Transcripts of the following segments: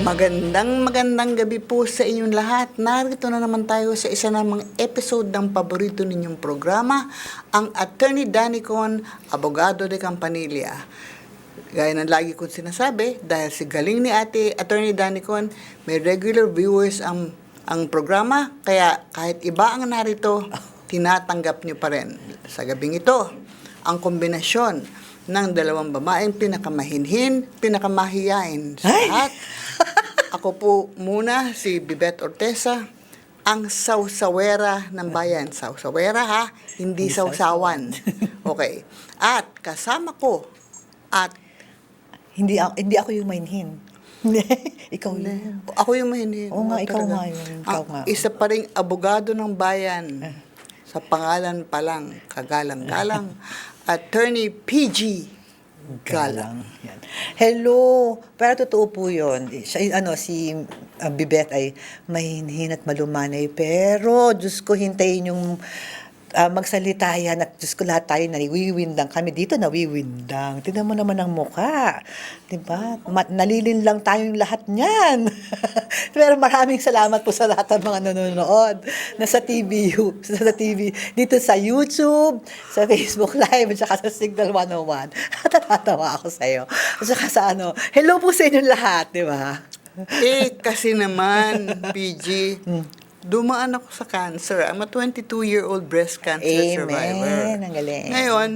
Magandang magandang gabi po sa inyong lahat. Narito na naman tayo sa isa namang episode ng paborito ninyong programa, ang Attorney Danicon, Abogado de Campanilla. Gaya ng lagi kong sinasabi, dahil si galing ni ate Attorney Danicon, may regular viewers ang ang programa, kaya kahit iba ang narito, tinatanggap niyo pa rin. Sa gabing ito, ang kombinasyon ng dalawang babaeng pinakamahinhin, pinakamahiyain sa Ay! Ako po muna, si Bibet Ortesa, ang sausawera ng bayan. Sausawera ha, hindi sausawan. Okay. At kasama ko, at Hindi ako, hindi ako yung mainhin. Hindi, ikaw yun. ako yung mahinhin. Oo nga, ikaw talaga. nga yun, ikaw Ang nga. Isa pa rin abogado ng bayan. Sa pangalan pa lang, kagalang-galang. Attorney PG Galang. Yan. Hello! Pero totoo po yun. Siya, ano, si uh, Bibet ay mahinhin at malumanay. Pero, Diyos ko, hintayin yung ah, magsalita yan at Diyos ko lahat tayo nawiwindang kami dito nawiwindang tingnan mo naman ang muka di ba? Ma- nalilin lang tayong lahat niyan. Pero maraming salamat po sa lahat ng mga nanonood. Na sa TVU sa TV dito sa YouTube sa Facebook Live at saka sa Signal 101 natatawa ako sa iyo at saka sa ano hello po sa inyong lahat di ba? Eh, kasi naman, PG, dumaan ako sa cancer. I'm a 22-year-old breast cancer Amen. survivor. Ang galing. Ngayon,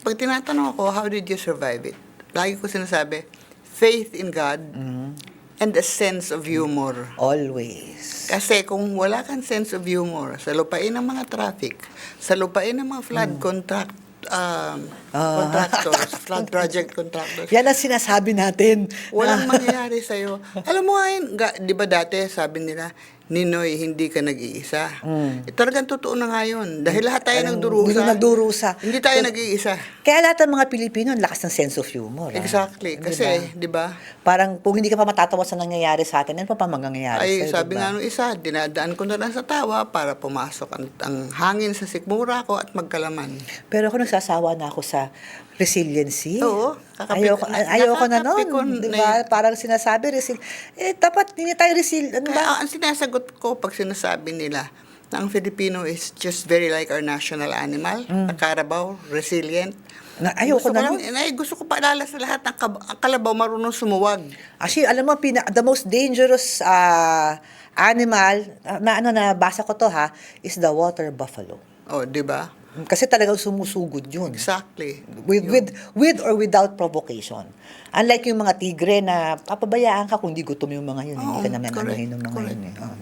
pag tinatanong ako, how did you survive it? Lagi ko sinasabi, faith in God Mm-hmm. and a sense of humor. always Kasi kung wala kang sense of humor sa lupain ng mga traffic, sa lupain ng mga flood contract um, Mm. Ah. contractors, flood project contractors, yan ang sinasabi natin Walang mangyayari sa'yo. Alam mo nga yun, di ba dati sabi nila, Ninoy, hindi ka nag-iisa. Eh, talagang totoo na nga yun. Dahil lahat tayo nagdurusa. hindi nagdurusa. Hindi tayo nag-iisa. Kaya lahat ng mga Pilipino, ang lakas ng sense of humor. ah. Exactly. Kasi, di ba? Parang kung hindi ka pa matatawa sa nangyayari sa atin, ano pa pa mangyayari Ay, sa'yo, sabi diba? nga nung isa, dinadaan ko na lang sa tawa para pumasok ang, ang hangin sa sikmura ko at magkalaman. Pero ako nagsasawa na ako sa resiliency. Oo, kakapit- Ayoko, ayoko na nun. Di ba? Parang sinasabi, resil eh, dapat hindi tayo resil... Ano ba? Kaya ang sinasagot ko pag sinasabi nila na ang Filipino is just very like our national animal, mm. karabaw, resilient. Na, ayoko gusto na nun. Ay, gusto ko paalala sa lahat ng kalabaw marunong sumuwag. Actually, alam mo, pina, the most dangerous ah, animal, ah, na ano na basa ko to ha, is the water buffalo. Oh, di ba? Kasi talagang sumusugod yun. Exactly. With, with, with or without provocation. Unlike yung mga tigre na papabayaan ka kung di gutom yung mga yun. hindi ka naman anuhin ng mga correct. yun. Eh. Oh.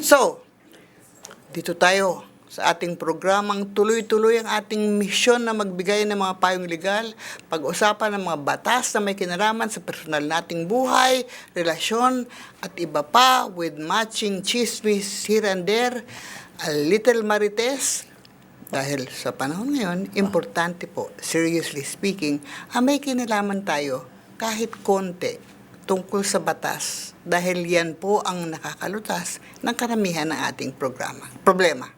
So, dito tayo sa ating programang tuloy-tuloy ang ating misyon na magbigay ng mga payong legal, pag-usapan ng mga batas na may kinalaman sa personal nating buhay, relasyon, at iba pa with matching chismis here and there, a little marites, dahil sa panahon ngayon, importante po, seriously speaking, ang may kinalaman tayo kahit konti tungkol sa batas dahil yan po ang nakakalutas ng karamihan ng ating programa. Problema.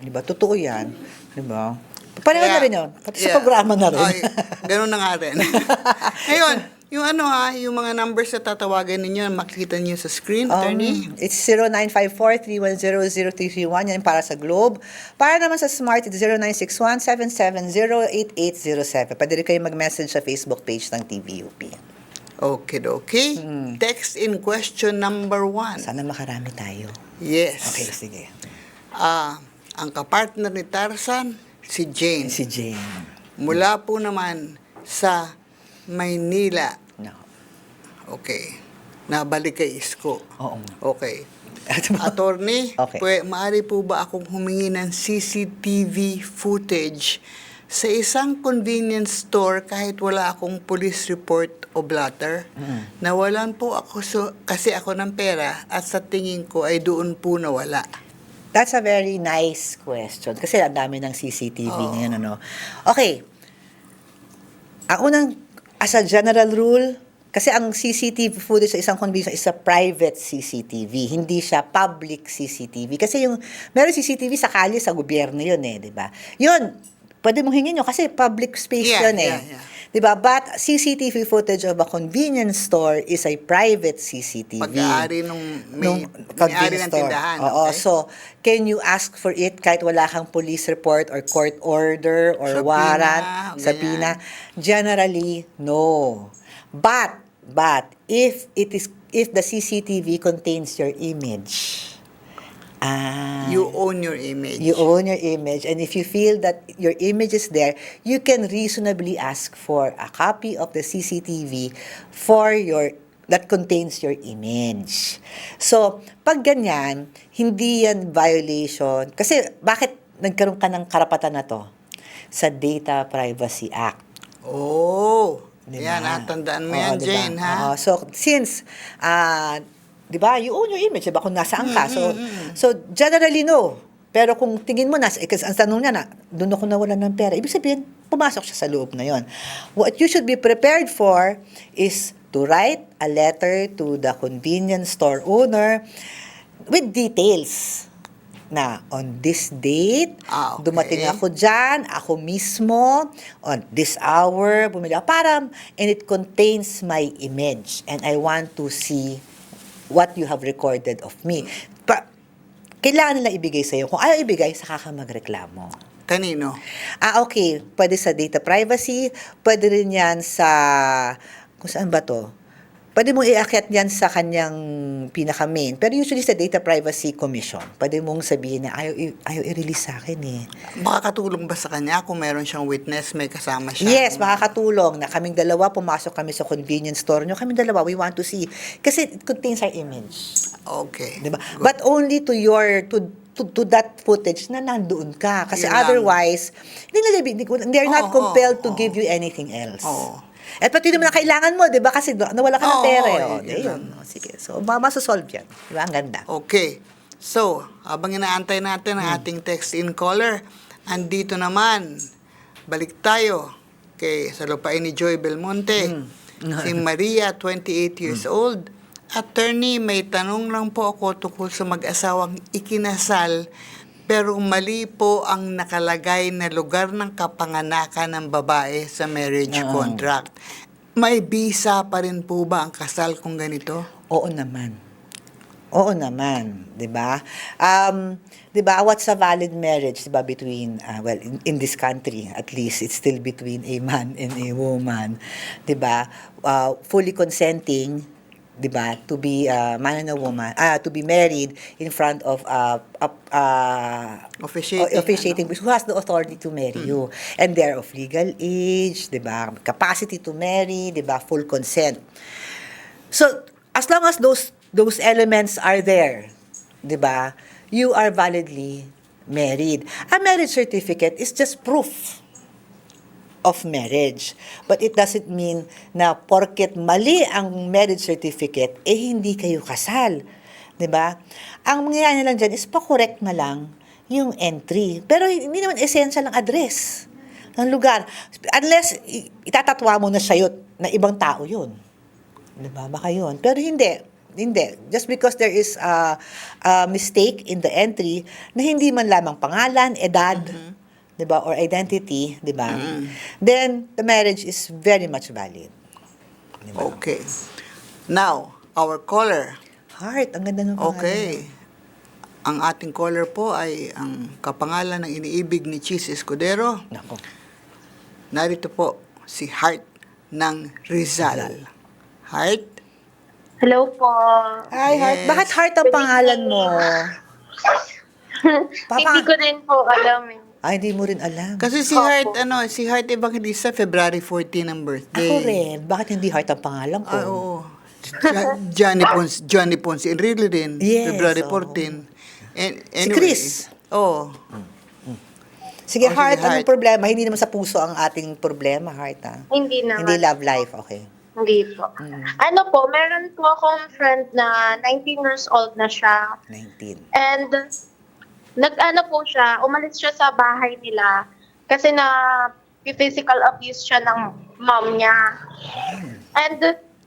Di ba? Totoo yan. Di ba? Pareho na rin yun. Pati sa Yeah. programa na rin. Ay, ganun na nga rin. Ngayon, yung ano ha, yung mga numbers na tatawagan ninyo, makikita niyo sa screen, attorney. Um, it's 0954-310-0331. Yan para sa Globe. Para naman sa Smart, it's 0961-770-8807. Pwede rin kayo mag-message sa Facebook page ng TVUP. Okay, okay. Hmm. Text in question number one. Sana makarami tayo. Yes. Okay, sige. Ah, ang kapartner ni Tarzan, si Jane. Si Jane. Mula po naman sa Maynila. No. Okay. Nabalik kay Isko. Oo. Okay. Attorney, Okay. pwe, maaari po ba akong humingi ng CCTV footage sa isang convenience store kahit wala akong police report o blotter? Nawalan po ako so, kasi ako ng pera at sa tingin ko ay doon po nawala. That's a very nice question. Kasi ang dami ng CCTV Oo. ngayon, ano. Okay. Ang unang, as a general rule, kasi ang CCTV footage sa isang convenience is a private CCTV, hindi siya public CCTV. Kasi yung, meron CCTV sa kalye, sa gobyerno yun eh, di ba? Yun, pwede mong hingin yun kasi public space Yeah, yun eh. yeah, yeah. Di ba? But CCTV footage of a convenience store is a private CCTV. Pag-aari nung may, Nung may-ari convenience ng store. tindahan. Oo. okay? So, can you ask for it kahit wala kang police report or court order or Subpoena, warrant? ganyan. Subpoena? Generally, no. But, but, if it is, if the CCTV contains your image, ah, you own your image. you own your image and if you feel that your image is there you can reasonably ask for a copy of the CCTV for your that contains your image. So, pag ganyan, hindi yan violation. Kasi, bakit nagkaroon ka ng karapatan na to? Sa Data Privacy Act. Oh, Di yan, ba? tandaan mo Oo, yan, di ba? Jane, ha? Oo. so, since, ah, di ba, you own your image, di ba, kung nasaan ka. So, Mm, so generally, no. Pero kung tingin mo na, eh, kasi ang tanong niya na, doon ako nawalan ng pera, ibig sabihin, pumasok siya sa loob na yon. What you should be prepared for is to write a letter to the convenience store owner with details na on this date, Ah, okay. dumating ako dyan, ako mismo, on this hour, bumili ako. Para, and it contains my image. And I want to see what you have recorded of me. Pa, kailangan nila ibigay sa'yo. Kung ayaw ibigay, saka ka magreklamo. Kanino? Ah, okay. Pwede sa data privacy, pwede rin yan sa, kung saan ba to? Pwede mong iakyat yan sa kanyang pinaka-main. Pero usually sa Data Privacy Commission, pwede mong sabihin na ayaw, ayaw i-release sa akin eh. Makakatulong ba sa kanya kung meron siyang witness, may kasama siya? Yes, makakatulong na kaming dalawa, pumasok kami sa convenience store nyo. Kaming dalawa, we want to see. Kasi it contains our image. Okay. Diba? Good. But only to your, to, to, to that footage na nandoon ka. Kasi Yun otherwise, hindi nila, are not compelled to oo. give you anything else. Oo. At pati naman ang kailangan mo, di ba? Kasi nawala ka ng Oo, pera. eh. Oh, yun di, yun. Oh, Sige. So, ma- masasolve yan. Di ba? Ang ganda. Okay. So, habang inaantay natin ang Hmm. ating text-in caller, andito naman, balik tayo kay sa lupain ni Joy Belmonte. Hmm. si Maria, 28 years old. Attorney, may tanong lang po ako tungkol sa mag-asawang ikinasal pero mali po ang nakalagay na lugar ng kapanganakan ng babae sa marriage Oo. contract. May visa pa rin po ba ang kasal kung ganito? Oo naman. Oo naman, 'di ba? Um, 'di ba what's a valid marriage 'di ba between uh, well in, in this country at least it's still between a man and a woman, 'di ba? Uh, fully consenting 'di ba to be a man and a woman ah to be married in front of uh, a uh, Officiating, officiating who has the authority to marry you. And they're of legal age 'di ba capacity to marry 'di ba full consent. So, as long as those those elements are there, 'di ba? You are validly married. A marriage certificate is just proof of marriage. But it doesn't mean na porket mali ang marriage certificate, eh hindi kayo kasal. ba? Ang mangyayari lang dyan is pa-correct na lang yung entry. Pero hindi naman essential ang address ng lugar. Unless itatatwa mo na yun, na ibang tao yun. Di ba? Baka yun. Pero hindi. Hindi. Just because there is a, a mistake in the entry na hindi man lamang pangalan, edad, di ba, or identity, di ba, then the marriage is very much valid. Di ba? Okay. Now, our caller. Heart, ang ganda ng pangalan. Okay. Ang ating caller po ay ang kapangalan ng iniibig ni Cheese Escudero. Nako. Narito po si Heart ng Rizal. Heart? Hello po. Hi, Heart. Yes. Bakit Heart ang pangalan mo? Papa- Hindi ko din po alam eh. Ay, hindi mo rin alam. Kasi si Opo. Heart, ano, si Heart Evangelista, February 14 ang birthday. Ako rin. Bakit hindi Heart ang pangalan ko? Ah, oo. Jo- Johnny Ponce, Johnny Ponce Enrile din. Yes, February oo. 14. And, Si Chris. Oh. Sige, Oh, sige, Heart, anong Heart. problema? Hindi naman sa puso ang ating problema, Heart, ha? Hindi naman. Hindi love life, okay. Hindi po. Ano po, meron po akong friend na 19 years old na siya. 19. And nag-ano po siya, umalis siya sa bahay nila kasi na nag-physical abuse siya ng mom niya. And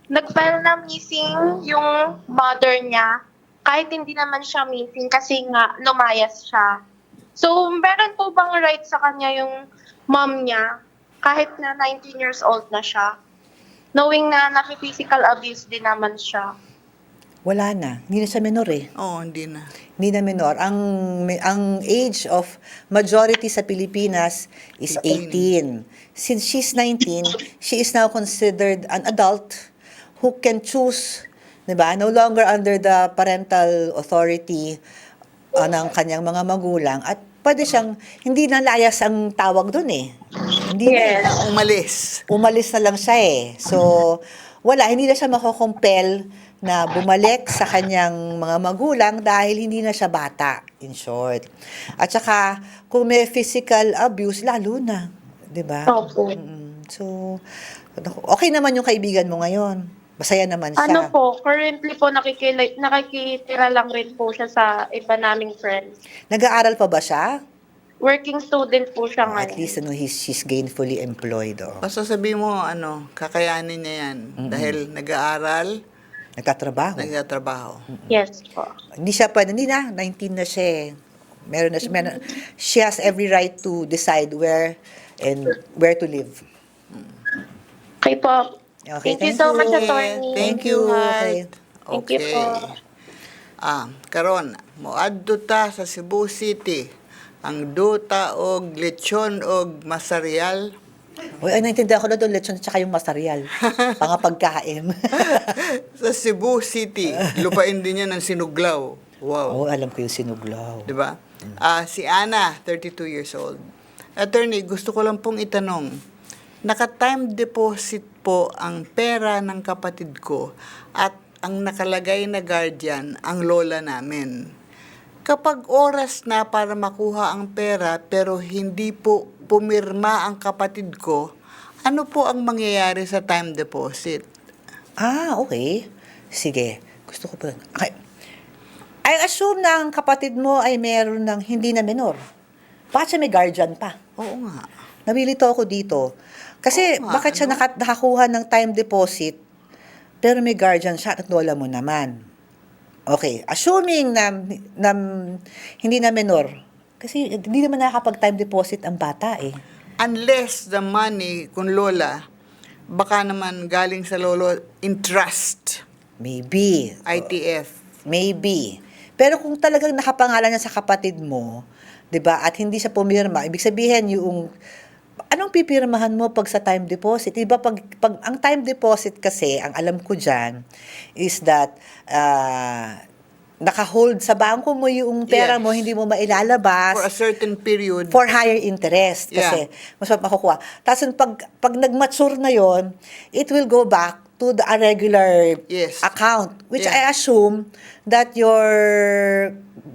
nag-file na missing yung mother niya kahit hindi naman siya missing kasi nga lumayas siya. So, meron po bang right sa kanya yung mom niya kahit na 19 years old na siya? Knowing na na-physical abuse din naman siya. Wala na. Hindi na siya minor eh. Oo, hindi na. Hindi na minor. Ang, ang age of majority sa Pilipinas is 18. Since she's 19, she is now considered an adult who can choose, di ba? No longer under the parental authority uh, ng kanyang mga magulang at pwede siyang, hindi na layas ang tawag dun eh. Hindi na, Yes. Umalis. umalis na lang siya eh. So, wala, hindi na siya makokompel na bumalik sa kanyang mga magulang dahil hindi na siya bata, in short. At saka, kung may physical abuse, lalo na. 'di ba? Opo. Mm, So, okay naman yung kaibigan mo ngayon. Masaya naman siya. Ano po, currently po nakikila, nakikitira lang rin po siya sa iba naming friends. Nag-aaral pa ba siya? Working student po siya At ngayon. least ano, he's, she's gainfully employed. Oh. Basta sabi mo, ano, kakayanin niya yan. Dahil nag-aaral, Nagtatrabaho. nagtatrabaho. Yes po. Hindi siya pwede, hindi na, 19 na siya eh. Meron na siya, meron, she has every right to decide where and where to live. Okay po. Okay, thank, you so much, attorney. Thank you, Heart. Thank you Okay. po. Ah, karon moadto ta sa Cebu City. Ang duta og lechon og masarial. Uy, ay, naintindihan ko na doon, lechon at saka yung masarial. Pangapagkain. sa Cebu City, lupain din niya ng sinuglaw. Wow. Oo, alam ko yung sinuglaw. Di ba? Ah, si Ana, 32 years old. Attorney, gusto ko lang pong itanong, naka-time deposit po ang pera ng kapatid ko at ang nakalagay na guardian ang lola namin. Kapag oras na para makuha ang pera pero hindi po pumirma ang kapatid ko, ano po ang mangyayari sa time deposit? Ah, okay. Sige. Gusto ko pa. Okay. I assume na ang kapatid mo ay meron ng hindi na minor. Siya may guardian pa? Oo nga. Nabilito ako dito. Kasi Oo nga, bakit siya ano? naka- nakakuha ng time deposit pero may guardian siya at lola mo naman? Okay, assuming na, na hindi na minor, kasi hindi naman nakakapag-time deposit ang bata eh. Unless the money, kung lola, baka naman galing sa lolo in trust, Maybe. ITF. Maybe. Pero kung talagang nakapangalan niya sa kapatid mo, 'di ba? At hindi siya pumirma, ibig sabihin yung anong pipirmahan mo pag sa time deposit? Iba pag, pag ang time deposit kasi, ang alam ko diyan is that ah, naka-hold sa bangko mo yung pera Yes. mo, hindi mo mailalabas For a certain period. for higher interest kasi mas makukuha. Tapos pag pag nag-mature na 'yon, it will go back to the a regular Yes. account which Yeah. I assume that your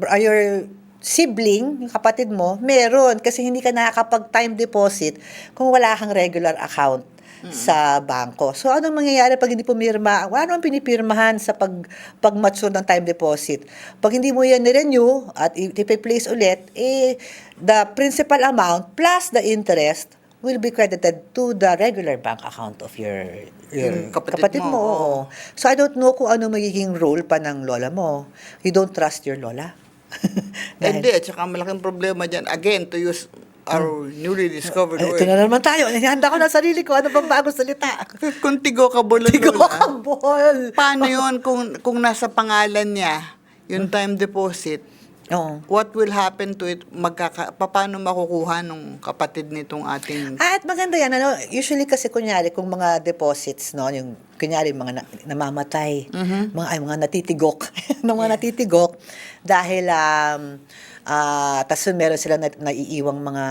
uh, your sibling, yung kapatid mo, meron kasi hindi ka nakakapag time deposit kung wala kang regular account sa bangko. So, anong mangyayari pag hindi pumirma? Ano ang pinipirmahan sa pag, pag-mature ng time deposit? Pag hindi mo yan ni-renew at i-place ulit, eh, the principal amount plus the interest will be credited to the regular bank account of your, your kapatid kapatid, mo, mo. oo. So, I don't know kung ano magiging role pa ng lola mo. You don't trust your lola. Hindi, at saka malaking problema dyan. Again, to use our newly discovered Eh, word. ito na naman tayo. Handa ko na sarili ko. Ano bang bagong salita? Kung tigo ka bulol Tigo lola, kabol. paano yun kung, kung nasa pangalan niya yung time deposit? Oo. What will happen to it? Magkaka, paano makukuha nung kapatid nitong ating... Ah, at maganda yan. Ano, usually kasi kunyari, kung mga deposits, no, yung kunyari mga na, namamatay, mga, ay, mga natitigok, ng mga natitigok, dahil, um, ah, tas meron sila na, naiiwang mga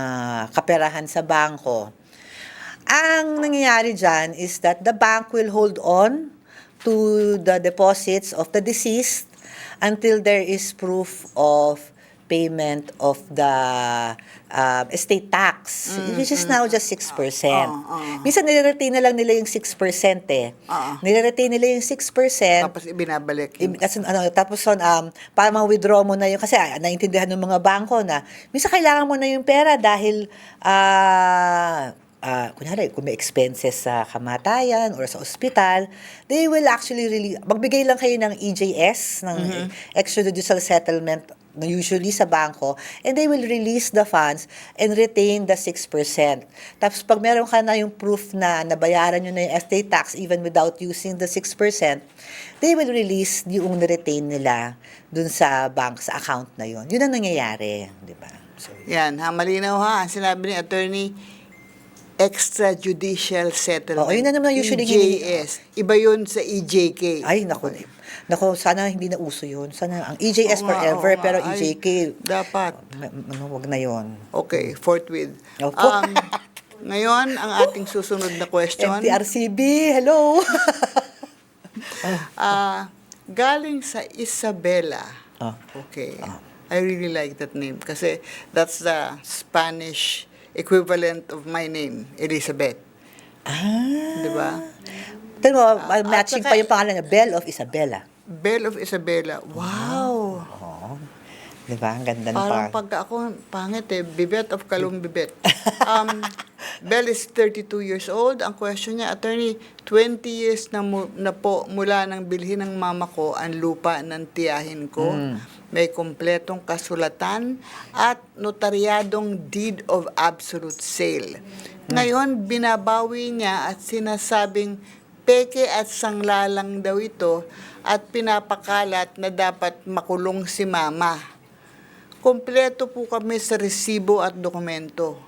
kaperahan sa bangko. Ang nangyayari dyan is that the bank will hold on to the deposits of the deceased until there is proof of payment of the uh, estate tax, which is now just 6%. Oo, oo. Minsan nire-retain na lang nila yung 6% eh. Oo. Nire-retain nila yung 6%. Tapos ibinabalik. Im- Kasi, ano, tapos son, um, para ma-withdraw mo na yung, kasi ah, naintindihan ng mga bangko na, minsan kailangan mo na yung pera dahil, ah, ah, kunyari, kung may expenses sa kamatayan or sa ospital, they will actually really, magbigay lang kayo ng EJS, ng extrajudicial settlement na usually sa bangko, and they will release the funds and retain the 6%. Tapos pag meron ka na yung proof na nabayaran nyo na yung estate tax even without using the 6%, they will release yung na-retain nila dun sa bank, sa account na yun. Yun ang nangyayari, di ba? So, Yan, ha, malinaw ha. Sinabi ni attorney, extrajudicial settlement. Oo, yun na naman usually EJS. Iba yun sa EJK. Ay, naku. Naku, sana hindi na uso yun. Sana ang EJS Oo nga, forever, nga. pero Ay, EJK, dapat. ano, wag na yon. Okay, forthwith. Opo. Um, ngayon, ang ating susunod na question. MTRCB, hello! Ah, galing sa Isabela. Ah. Okay. I really like that name kasi that's the Spanish equivalent of my name, Elizabeth. ah. Di ba? Mo, at matching saka- pa yung pangalan niya, Belle of Isabella. Belle of Isabela. Wow! Oo. Di ba? Ang ganda ng Parang pa. pagka ako, pangit eh, Bibet of Kalum Bibet. Um, Belle is 32 years old. Ang question niya, attorney, 20 years na, mu- na po mula nang bilhin ng mama ko ang lupa ng tiyahin ko. May kumpletong kasulatan at notaryadong deed of absolute sale. Ngayon, binabawi niya at sinasabing peke at sanglalang daw ito at pinapakalat na dapat makulong si mama. Kompleto po kami sa resibo at dokumento.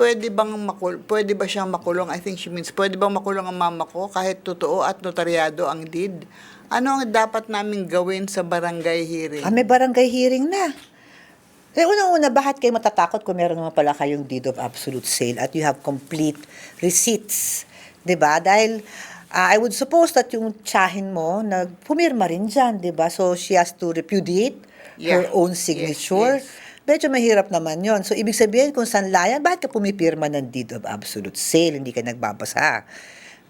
Pwede bang makul pwede ba siyang makulong? I think she means pwede bang makulong ang mama ko kahit totoo at notaryado ang deed? Ano ang dapat naming gawin sa barangay hearing? Ah, may barangay hearing na. Eh, unang-una, bakit kayo matatakot kung meron naman pala kayong deed of absolute sale at you have complete receipts? 'Di ba? Dahil ah, I would suppose that yung tsahin mo, nagpumirma rin dyan, 'di ba? So, she has to repudiate her Yeah. own Yes, signature. yes. Medyo mahirap naman yon. So, ibig sabihin, kung sanlayan, bakit ka pumipirma ng deed of absolute sale? Hindi ka nagbabasa.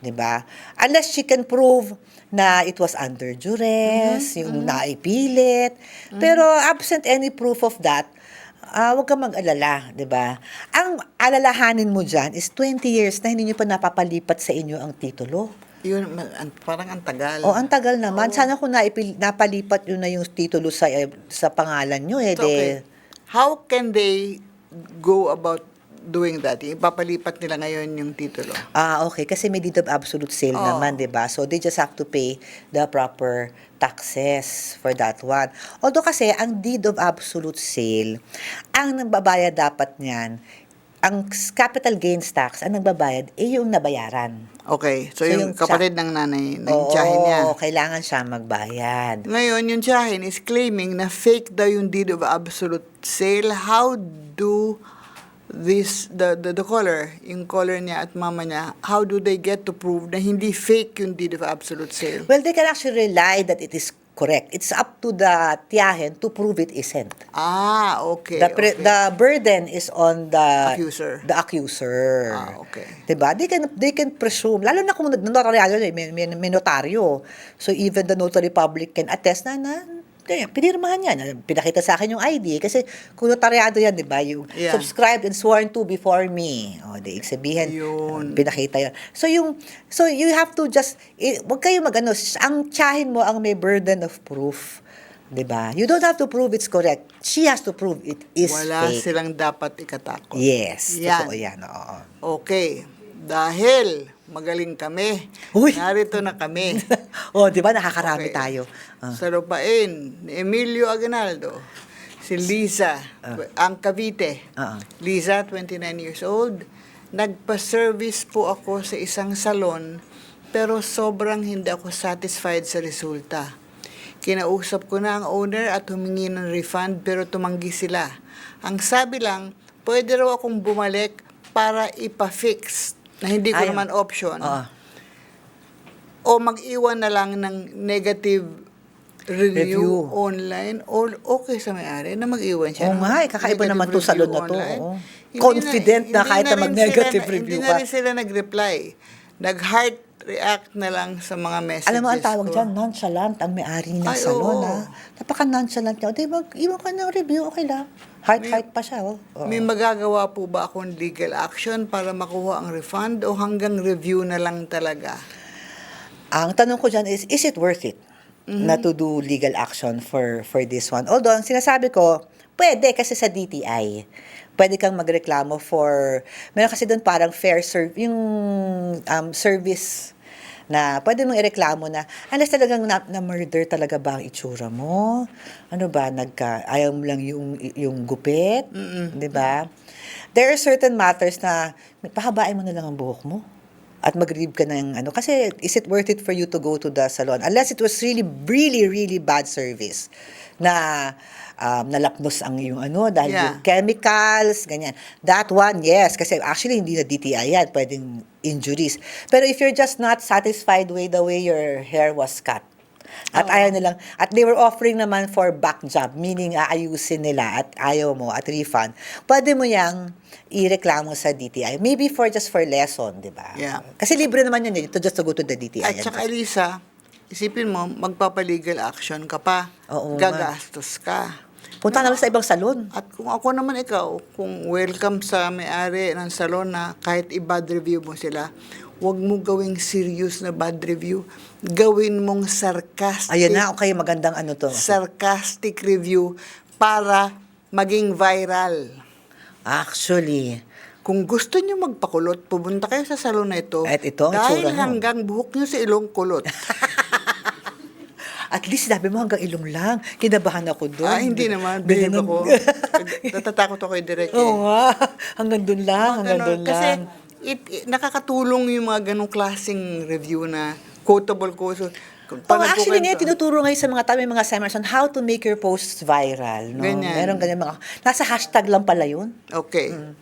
'Di ba? Unless she can prove na it was under duress, yung naipilit. Pero absent any proof of that, ah wag ka mag-alala, 'di ba? Ang alalahanin mo diyan is 20 years na hindi niyo pa napapalipat sa inyo ang titulo. Yun, parang ang tagal. O ang tagal naman, sana kung naipil, napalipat yun na yung titulo sa eh, sa pangalan niyo eh, So, okay. How can they go about doing that? Ipapalipat nila ngayon yung titulo. Ah, okay. Kasi may deed of absolute sale Oo. naman, di ba? So, they just have to pay the proper taxes for that one. Although kasi, ang deed of absolute sale, ang nagbabayad dapat niyan, ang capital gains tax, ang nagbabayad, eh yung nabayaran. Okay, so, So, yung, yung kapatid ng nanay, ng Oo, tiyahin niya. kailangan siya magbayad. Ngayon, yung tiyahin is claiming na fake daw yung deed of absolute sale. How do this, the, the, the caller, yung caller niya at mama niya, how do they get to prove na hindi fake yung deed of absolute sale? Well, they can actually rely that it is correct. It's up to the tiyahin to prove it isn't. Ah, okay. the, pre- okay. the burden is on the Accuser. The accuser. Ah, okay. 'Di ba? They can they can presume lalo na kung notaryado eh, may, may, may notaryo. So even the notary public can attest na na kaya pinirmahan yan. Pinakita sa akin yung ID. Kasi kung notaryado yan, di ba? You Yeah. subscribed and sworn to before me. O, di sabihin, Yun. pinakita yan. So yung, so you have to just, eh, wag kayo magano, ang tsahin mo ang may burden of proof. Di ba? You don't have to prove it's correct. She has to prove it is Wala fake. silang dapat ikatakot. Yes, Yan. totoo yan. Oo. Okay. Dahil magaling kami, Uy! narito na kami. oh, di ba nakakarami Okay. tayo. Ah. Sa lupain ni Emilio Aguinaldo, si Lisa, ang Cavite. Ah. Lisa, 29 years old. Nagpa-service po ako sa isang salon, pero sobrang hindi ako satisfied sa resulta. Kinausap ko na ang owner at humingi ng refund pero tumanggi sila. Ang sabi lang, pwede raw akong bumalik para ipa-fix na hindi ko Ay, naman option Oo. o mag-iwan na lang ng negative review, Review. online o okay sa may-ari na mag-iwan siya. Oo ng nga, eh, kakaiba negative naman tong review salon na to, online. oo. Hindi Confident na hindi kahit na rin mag-negative sila- review Hindi ka. na rin sila nag-reply. Nag-heart react na lang sa mga messages Alam mo, ang tawag ko. dyan, nonchalant ang may-ari ng Ay, salon, oo. ha? Napaka-nonchalant niya. Di ba, iwan ka ng review, okay lang. Heart-heart pa siya, oh. Oo. May magagawa po ba akong legal action para makuha ang refund o hanggang review na lang talaga? Ang tanong ko dyan is, is it worth it na to do legal action for for this one? Although, ang sinasabi ko, pwede kasi sa DTI. Pwede kang magreklamo for, meron kasi doon parang fair serve, yung um, service na pwede mong ireklamo na unless talagang na, na murder talaga ba ang itsura mo? Ano ba nagka ayaw mo lang yung yung gupit, 'di ba? There are certain matters na pahabain mo na lang ang buhok mo at mag-leave ka ng ano kasi is it worth it for you to go to the salon? Unless it was really really really bad service na um, nalapnos ang yung ano dahil Yeah. yung chemicals ganyan. That one yes. Kasi actually hindi na DTI yan. Pwedeng injuries. Pero if you're just not satisfied with the way your hair was cut at ayaw nilang, at they were offering naman for back job, meaning aayusin nila at ayaw mo at refund. Pwede mo yang ireklamo sa DTI. Maybe for just for lesson, di ba? Yeah. Kasi libre naman yun, eh, to just to go to the DTI. At saka Elisa, isipin mo, magpapalegal action ka pa. Oo gagastos ka. Punta na lang sa ibang salon. At kung ako naman ikaw, kung welcome sa may-ari ng salon na kahit i-bad review mo sila, huwag mo gawing serious na bad review. Gawin mong sarcastic. Ayun na, okay, magandang ano to. Sarcastic review para maging viral. Actually, Kung gusto niyo magpakulot, pumunta kayo sa salon na ito. At ito ang dahil itsura hanggang buhok niyo sa ilong kulot. at least sabi mo hanggang ilong lang. Kinabahan ako doon. ah, hindi naman. Ganun. Bihim ako. Natatakot ako Direk. eh. Oo nga. Hanggang doon lang, hanggang Ganon. doon Kasi lang. It, it- nakakatulong yung mga ganong klaseng review na quotable quotes. Oh, actually ngayon, tinuturo ngayon sa mga tao, may mga seminars on how to make your posts viral. No? Ganyan. Meron ganyan mga, nasa hashtag lang pala yun. Okay. Mm.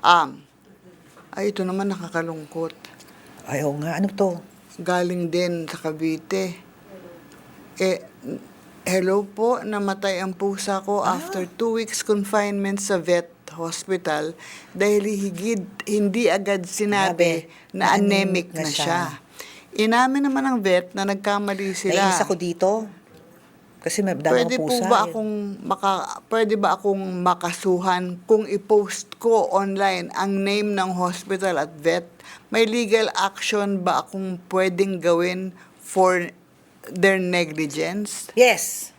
Um, ay, ito naman nakakalungkot. Ay, oo nga, ano to? Galing din sa Cavite. Eh, hello po, namatay ang pusa ko Ah. after two weeks confinement sa vet hospital dahil higid, hindi agad sinabi na anemic na na siya. siya. Inamin naman ng vet na nagkamali sila. Nainis ako dito. Kasi may dami Pwede akong po pusa. ba eh. akong maka, pwede ba akong makasuhan kung i-post ko online ang name ng hospital at vet? May legal action ba akong pwedeng gawin for their negligence? Yes.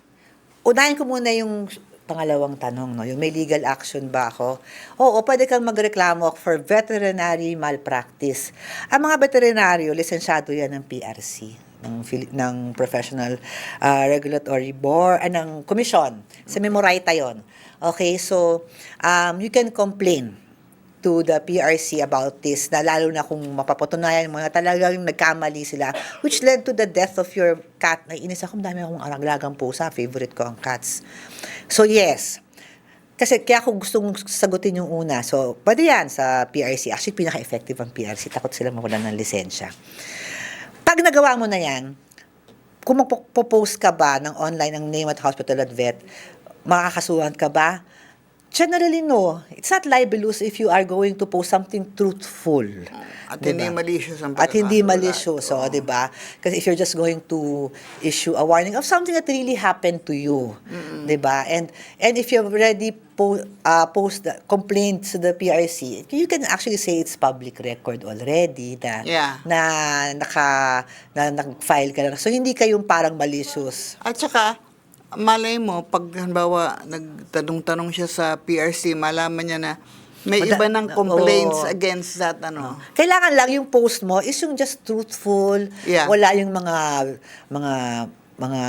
Unahin ko muna yung pangalawang tanong, no? yung may legal action ba ako? Oo, pwede kang magreklamo for veterinary malpractice. Ang mga veterinaryo, lisensyado yan ng PRC, ng, ng Professional ah, Regulatory Board, ah, ng Commission. Sa Memorita yon. Okay, so um, you can complain to the PRC about this na lalo na kung mapapatunayan mo na talagang nagkamali sila which led to the death of your cat. Naiinis ako, dami akong araglagang pusa. Favorite ko ang cats. So yes, kasi kaya ako gustong sagutin yung una. So, pwede yan sa PRC. Actually, pinaka-effective ang PRC. Takot sila mawalan ng lisensya. Pag nagawa mo na yan, kung magpo-post ka ba ng online ng name at hospital at vet, makakasuhan ka ba? Generally, no. It's not libelous if you are going to post something truthful. At Diba? hindi malicious ang At hindi malicious, so, di ba? Kasi if you're just going to issue a warning of something that really happened to you, di ba? And and if you've already po, uh, post the complaint to the PRC, you can actually say it's public record already na Yeah. na naka na nag-file ka na. So hindi kayong parang malicious. At saka, malay mo, pag halimbawa nagtanong-tanong siya sa PRC, malaman niya na may Mada- iba ng complaints Oo. against that ano. Kailangan lang yung post mo is yung just truthful. Yeah. Wala yung mga mga mga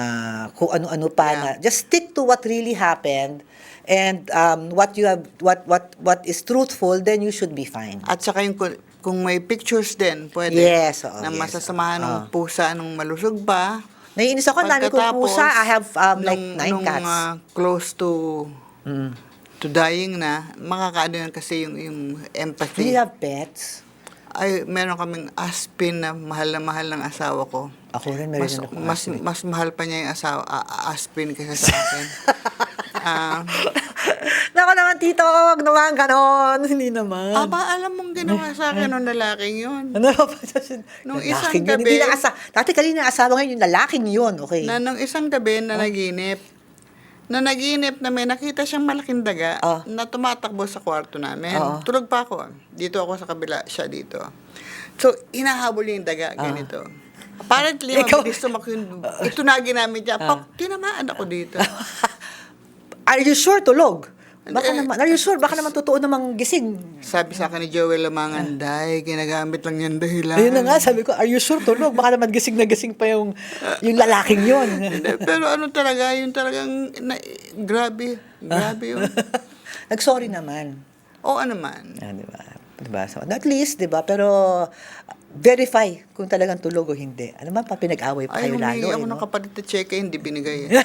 kung ano-ano pa Yeah. na just stick to what really happened and um, what you have what what what is truthful then you should be fine. At saka yung kung- may pictures din, pwede. Yes, oo, na yes, masasamahan ng oo. pusa nung malusog pa. Naiinis ako, dami kong pusa. I have um, like nung- nine nung, cats. ah, close to Mm. to dying na, makakaano yun kasi yung, yung Do empathy. you have pets? Ay, meron kaming aspin na mahal na mahal ng asawa ko. Ako rin, meron Mas, akong mas, aspin. mas mahal pa niya yung asawa, a- aspin kaysa sa akin. Ah, Nako naman, tito, wag naman ganon. Hindi naman. Aba, alam mong ginawa sa akin ng lalaking yun. Ano ba? Nung Lalaking isang gabi- Hindi na asa, dati kanina asawa ngayon yung lalaking yun, okay? Na nung isang gabi na naginip, na naginip na may nakita siyang malaking daga Ah. na tumatakbo sa kwarto namin. Oo. Tulog pa ako. Dito ako sa kabila, siya dito. So, hinahabol yung daga, ganito. Apparently, Ah. Ikaw- Ah. mabilis tumakbo yung... Ito na ginamit niya. Pak, tinamaan ako dito. Are you sure tulog? Baka Hindi. naman, are you sure? Baka naman totoo namang gising. Sabi sa akin ni Joel Lamangan, Day, ginagamit lang yan dahilan. Ayun na nga, sabi ko, are you sure tulog? Baka naman gising na gising pa yung, yung lalaking yun. Hindi, Pero ano talaga, yung talagang, na, grabe, grabe yun. Nag-sorry naman. Oo naman. Ah, di ba? Di ba? So, at least, di ba? Pero, verify kung talagang tulog o hindi. Ano man pa pinag-away pa Ay, kayo lalo. ako eh, ng no? kapalit na cheque, hindi binigay. eh.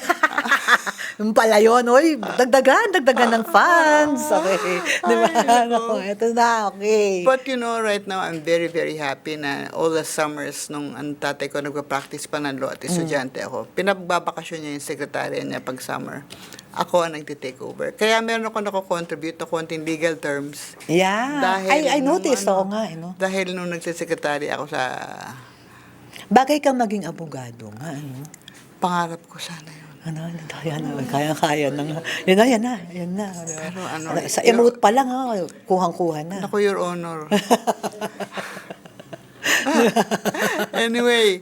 Yung pala yun, oy, dagdagan, dagdagan ng fans. Okay. Di ba? Ako, ito na, okay. But you know, right now, I'm very, very happy na all the summers nung ang tatay ko nagpa-practice pa ng law at estudyante ako, pinagbabakasyon niya yung sekretarya niya pag summer. Ako ang nagtitake over. Kaya meron ako nako-contribute na konting legal terms. Yeah. I, I nung noticed, ano, oo nga, eh, no? Dahil nung nagsisekretary ako sa Bagay kang maging abogado nga, ano? pangarap ko sana. Ano, ano, kaya na, kaya-kaya na nga. Yan na, yan na, yan na. Pero ano, Sa emote pa lang, ha, kuhang-kuha na. Naku, Your Honor. anyway,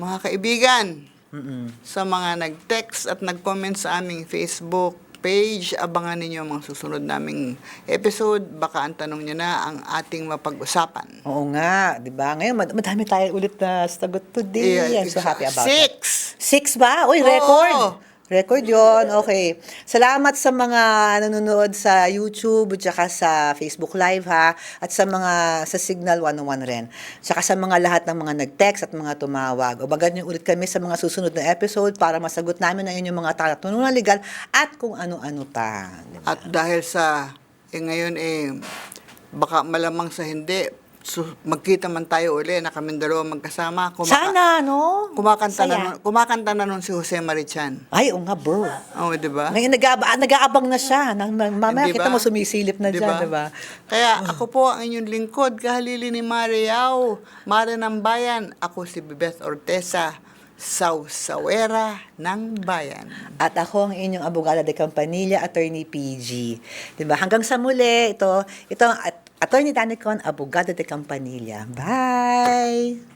mga kaibigan, sa mga nag-text at nag-comment sa aming Facebook page, abangan ninyo ang mga susunod naming episode. Baka ang tanong nyo na ang ating mapag-usapan. Oo nga, di ba? Ngayon, mad- madami tayo ulit na sagot today. Yeah, I'm so happy about Six! that. Six ba? Uy, Oo. Record! Yon Okay. Salamat sa mga nanonood sa YouTube at saka sa Facebook Live ha. At sa mga sa Signal 101 rin. Saka sa mga lahat ng mga nag-text at mga tumawag. O bagan niyo ulit kami sa mga susunod na episode para masagot namin ang inyong mga tatanungan legal at kung ano-ano pa. Di ba? At dahil sa, eh ngayon eh, baka malamang sa hindi, so, magkita man tayo uli na kaming dalawa magkasama. Kumaka- Sana, no? Kumakanta na, Saya. nun, kumakanta na nun si Jose Marichan. Ay, oo nga, bro. Oo, di ba? Ngayon, nag-aaba, nag-aabang na siya. Nang, nang- mamaya Di kita mo sumisilip na Di dyan, ba? di ba? Kaya ako po ang inyong lingkod, kahalili ni Mariao, Mare ng Bayan. Ako si Bebeth Ortesa, Sausawera ng Bayan. At ako ang inyong abogada de Campanilla, Attorney PG. Di ba? Hanggang sa muli, ito, ito ang at, Attorney Danicon, abogada de Campanilla. Bye!